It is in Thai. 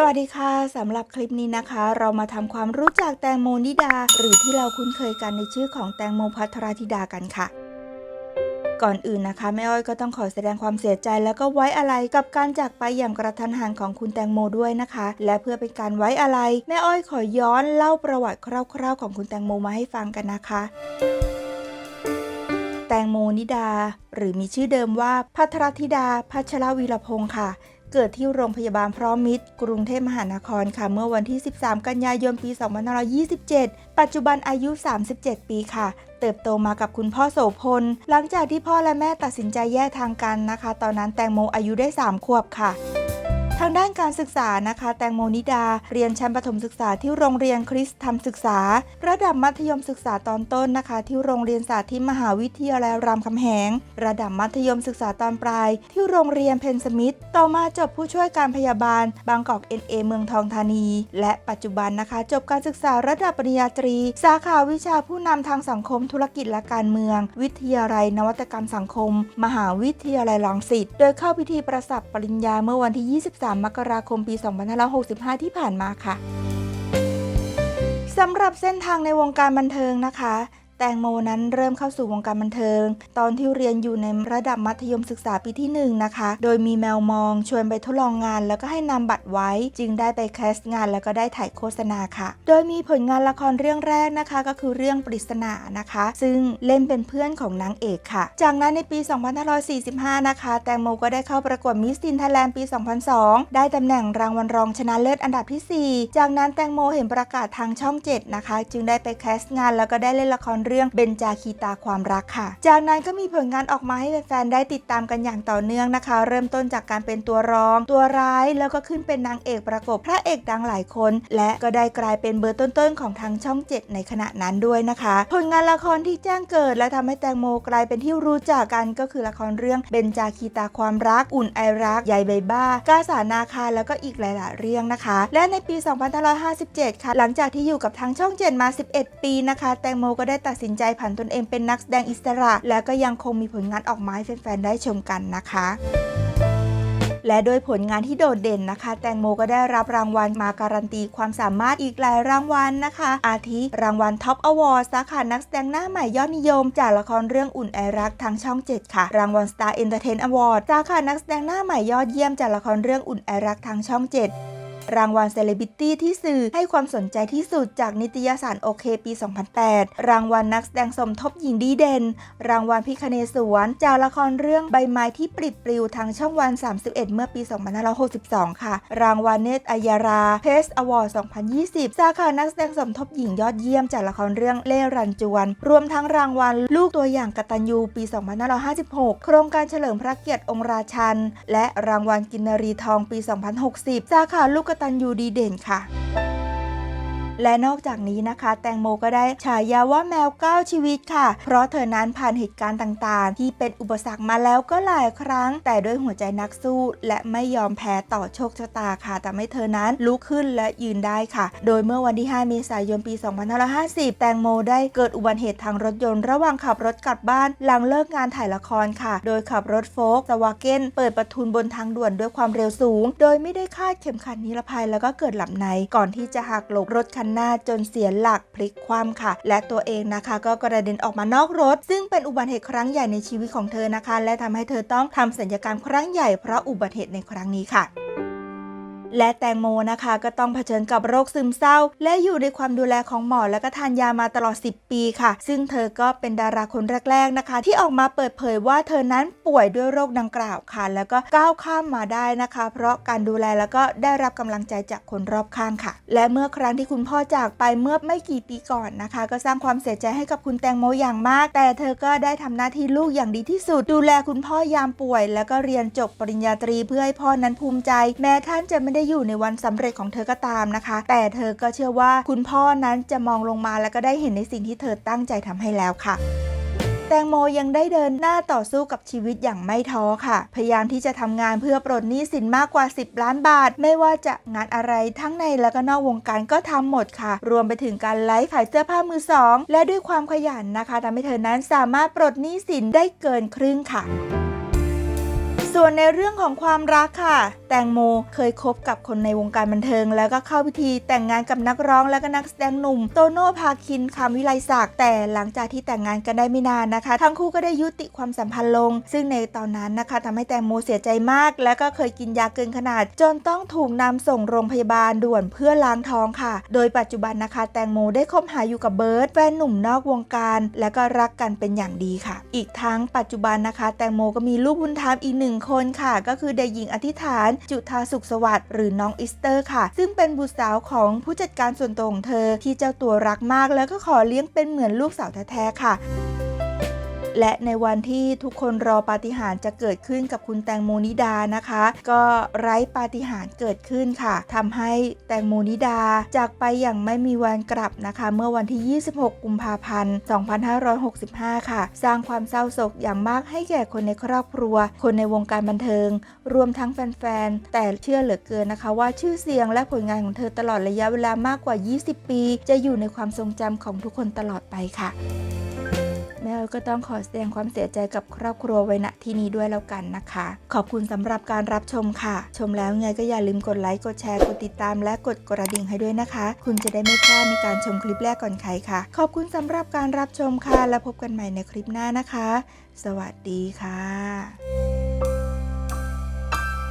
สวัสดีค่ะสำหรับคลิปนี้นะคะ เรามาทำความรู้จักแตงโมนิดา หรือที่เราคุ้นเคยกันในชื่อของแตงโมพัทรธิดากันค่ะ ก่อนอื่นนะคะแม่อ้อยก็ต้องขอแสดงความเสียใจแล้วก็ไว้อะไรกับการจากไปอย่างกระทันหันของคุณแตงโมด้วยนะคะ และเพื่อเป็นการไว้อะไรแม่อ้อยขอย้อนเล่าประวัติคร่าวๆ ของคุณแตงโมมาให้ฟังกันนะคะแตงโมนิดา หรือมีชื่อเดิมว่าพัทรธิดา พัชรวีรพงศ์ค่ะ เกิดที่โรงพยาบาลพร้อมมิตร กรุงเทพมหานครค่ะ เมื่อวันที่ 13 กันยายน ปี 2527 ปัจจุบันอายุ 37 ปีค่ะ เติบโตมากับคุณพ่อโสพล หลังจากที่พ่อและแม่ตัดสินใจแยกทางกันนะคะ ตอนนั้นแตงโมอายุได้ 3 ขวบค่ะ ทางด้านการศึกษานะคะ แตงโมนิดา เรียนชั้นประถมศึกษาที่โรงเรียนคริสต์ธรรมศึกษา ระดับมัธยมศึกษาตอนต้นนะคะ ที่โรงเรียนสาธิตมหาวิทยาลัยรามคำแหง ระดับมัธยมศึกษาตอนปลาย ที่โรงเรียนเพนสมิธต่อมาจบผู้ช่วยการพยาบาล บางกอก NA เมืองทองธานี และปัจจุบันนะคะ จบการศึกษาระดับปริญญาตรี สาขาวิชาผู้นำทางสังคมธุรกิจและการเมือง วิทยาลัยนวัตกรรมสังคม มหาวิทยาลัยรังสิตโดยเข้าพิธีประสับปริญญาเมื่อวันที่ 23มกราคมปี 2565 ที่ผ่านมาค่ะสำหรับเส้นทางในวงการบันเทิงนะคะ แตงโมนั้นเริ่มเข้าสู่วงการบันเทิง ตอนที่เรียนอยู่ในระดับมัธยมศึกษาปีที่ 1นงนะคะ โดยมีแมวมองชวนไปทดลองงาน แล้วก็ให้นำบัตรไว้ จึงได้ไปแคสต์งานแล้วก็ได้ถ่ายโฆษณาค่ะ โดยมีผลงานละครเรื่องแรกนะคะ ก็คือเรื่องปริศนานะคะ ซึ่งเล่นเป็นเพื่อนของนางเอกค่ะ จากนั้นในปี 2545 นะคะ แตงโมก็ได้เข้าประกวดมิสซินไทยแลนด์ปี 2002 ได้ตำแหน่งรางวัลรองชนะเลิศอันดับที่ 4 จากนั้นแตงโมเห็นประกาศทางช่อง 7 นะคะ จึงได้ไปแคสต์งานแล้วก็ได้เล่นละครเรื่องเบนจาคีตาความรักค่ะ จากนั้นก็มีผลงานออกมาให้แฟนๆได้ติดตามกันอย่างต่อเนื่องนะคะ เริ่มต้นจากการเป็นตัวรอง ตัวร้ายแล้วก็ขึ้นเป็นนางเอกประกบพระเอกดังหลายคน และก็ได้กลายเป็นเบอร์ต้นๆของทางช่อง 7 ในขณะนั้นด้วยนะคะ ผลงานละครที่แจ้งเกิด และทำให้แตงโมกลายเป็นที่รู้จักกันก็คือละครเรื่องเบนจาคีตาความรัก อุ่นไอรักใยใบบ้ากาสานาคาแล้วก็อีกหลาย ๆ เรื่องนะคะ และในปี 2557 ค่ะ หลังจากที่อยู่กับทางช่อง 7 มา 11 ปีนะคะ แตงโมก็ได้ตัดสินใจผันตนเองเป็นนักแสดงอิสระ และก็ยังคงมีผลงานออกมาให้แฟนๆได้ชมกันนะคะและโดยผลงานที่โดดเด่นนะคะ แตงโมก็ได้รับรางวัลมาการันตีความสามารถอีกหลายรางวัลนะคะ อาทิรางวัลท็อปอวอร์ดสาขานักแสดงหน้าใหม่ยอดนิยม จากละครเรื่องอุ่นไอรักทางช่อง 7 ค่ะ รางวัล Star Entertain Award สาขานักแสดงหน้าใหม่ยอดเยี่ยมจากละครเรื่องอุ่นไอรักทางช่อง 7 รางวัลเซเลบริตี้ที่สื่อให้ความสนใจที่สุดจากนิตยสารโอเคปี 2008 รางวัลนักแสดงสมทบหญิงดีเด่น รางวัลพิคเนศวรจากละครเรื่องใบไม้ที่ปลิดปลิวทางช่องวัน 31 เมื่อปี 2562 ค่ะ รางวัลเนตอัยยาราเพสอวอร์ด2020 สาขานักแสดงสมทบหญิงยอดเยี่ยมจากละครเรื่องเล่รันจวน รวมทั้งรางวัลลูกตัวอย่างกตัญญูปี 2556 โครงการเฉลิมพระเกียรติองค์ราชัน และรางวัลกินนรีทองปี 2060 สาขาลูกกตัญญูดีเด่นค่ะ และนอกจากนี้นะคะ แตงโมก็ได้ฉายาว่าแมวเก้าชีวิตค่ะ เพราะเธอนั้นผ่านเหตุการณ์ต่างๆ ที่เป็นอุปสรรคมาแล้วก็หลายครั้ง แต่ด้วยหัวใจนักสู้ และไม่ยอมแพ้ต่อโชคชะตาค่ะทำให้เธอนั้นลุกขึ้นและยืนได้ค่ะ โดยเมื่อวันที่ 5 เมษายนปี 2550 แตงโมได้เกิดอุบัติเหตุทางรถยนต์ระหว่างขับรถกลับบ้านหลังเลิกงานถ่ายละครค่ะ โดยขับรถโฟล์กสวาเกนเปิดประทุนบนทางด่วนด้วยความเร็วสูง โดยไม่ได้คาดเข็มขัดนิรภัยแล้วก็เกิดหลับในก่อนที่จะหักหลบรถคันหน้าจนเสียหลักพลิกคว่ำค่ะ และตัวเองนะคะ ก็กระเด็นออกมานอกรถ ซึ่งเป็นอุบัติเหตุครั้งใหญ่ในชีวิตของเธอนะคะ และทำให้เธอต้องทำสัญญกรรมครั้งใหญ่เพราะอุบัติเหตุในครั้งนี้ค่ะ และแตงโมนะคะ ก็ต้องเผชิญกับโรคซึมเศร้า และอยู่ในความดูแลของหมอและก็ทานยามาตลอด 10 ปีค่ะ ซึ่งเธอก็เป็นดาราคนแรก ๆนะคะ ที่ออกมาเปิดเผยว่าเธอนั้นป่วยด้วยโรคดังกล่าวค่ะ แล้วก็ก้าวข้ามมาได้นะคะ เพราะการดูแลแล้วก็ได้รับกำลังใจจากคนรอบข้างค่ะ และเมื่อครั้งที่คุณพ่อจากไปเมื่อไม่กี่ปีก่อนนะคะ ก็สร้างความเสียใจให้กับคุณแตงโมอย่างมาก แต่เธอก็ได้ทำหน้าที่ลูกอย่างดีที่สุด ดูแลคุณพ่อยามป่วย แล้วก็เรียนจบปริญญาตรีเพื่อให้พ่อนั้นภูมิใจ แม้ท่านจะไม่ได้ได้อยู่ในวันสำเร็จของเธอก็ตามนะคะ แต่เธอก็เชื่อว่าคุณพ่อนั้นจะมองลงมาแล้วก็ได้เห็นในสิ่งที่เธอตั้งใจทำให้แล้วค่ะแตงโมยังได้เดินหน้าต่อสู้กับชีวิตอย่างไม่ท้อค่ะ พยายามที่จะทำงานเพื่อปลดหนี้สินมากกว่า 10 ล้านบาท ไม่ว่าจะงานอะไรทั้งในและก็นอกวงการก็ทำหมดค่ะ รวมไปถึงการไลฟ์ขายเสื้อผ้ามือสอง และด้วยความขยันนะคะทำให้เธอนั้นสามารถปลดหนี้สินได้เกินครึ่งค่ะ ส่วนในเรื่องของความรักค่ะ แตงโมเคยคบกับคนในวงการบันเทิง แล้วก็เข้าพิธีแต่งงานกับนักร้องและก็นักแสดงหนุ่ม โตโน่พาคินคำวิไลศักดิ์แต่หลังจากที่แต่งงานกันได้ไม่นานนะคะ ทั้งคู่ก็ได้ยุติความสัมพันธ์ลง ซึ่งในตอนนั้นนะคะทำให้แตงโมเสียใจมาก และก็เคยกินยาเกินขนาด จนต้องถูกนำส่งโรงพยาบาลด่วนเพื่อล้างท้องค่ะ โดยปัจจุบันนะคะ แตงโมได้คบหาอยู่กับเบิร์ตแฟนหนุ่มนอกวงการ และก็รักกันเป็นอย่างดีค่ะ อีกทั้งปัจจุบันนะคะ แตงโมก็มีลูกบุญธรรมอีกหนึ่งคนค่ะ ก็คือเด็กหญิงอธิษฐาน จุธาสุขสวัสดิ์หรือน้องอิสเตอร์ค่ะ ซึ่งเป็นบุตรสาวของผู้จัดการส่วนตัวของเธอ ที่เจ้าตัวรักมากแล้วก็ขอเลี้ยงเป็นเหมือนลูกสาวแท้ๆค่ะ และในวันที่ทุกคนรอปาฏิหาริย์จะเกิดขึ้นกับคุณแตงโมนิดานะคะ ก็ไร้ปาฏิหาริย์เกิดขึ้นค่ะทำให้แตงโมนิดาจากไปอย่างไม่มีวันกลับนะคะ เมื่อวันที่ 26 กุมภาพันธ์ 2565 ค่ะ สร้างความเศร้าโศกอย่างมากให้แก่คนในครอบครัว คนในวงการบันเทิง รวมทั้งแฟนๆ แต่เชื่อเหลือเกินนะคะ ว่าชื่อเสียงและผลงานของเธอตลอดระยะเวลามากกว่า 20 ปี จะอยู่ในความทรงจำของทุกคนตลอดไปค่ะ แม่ก็ต้องขอแสดงความเสียใจกับครอบครัวไว้ณที่นี้ด้วยแล้วกันนะคะ ขอบคุณสำหรับการรับชมค่ะ ชมแล้วไงก็อย่าลืมกดไลค์ กดแชร์ กดติดตาม และกดกระดิ่งให้ด้วยนะคะ คุณจะได้ไม่พลาดในการชมคลิปแรกก่อนใครค่ะ ขอบคุณสำหรับการรับชมค่ะ แล้วพบกันใหม่ในคลิปหน้านะคะ สวัสดีค่ะ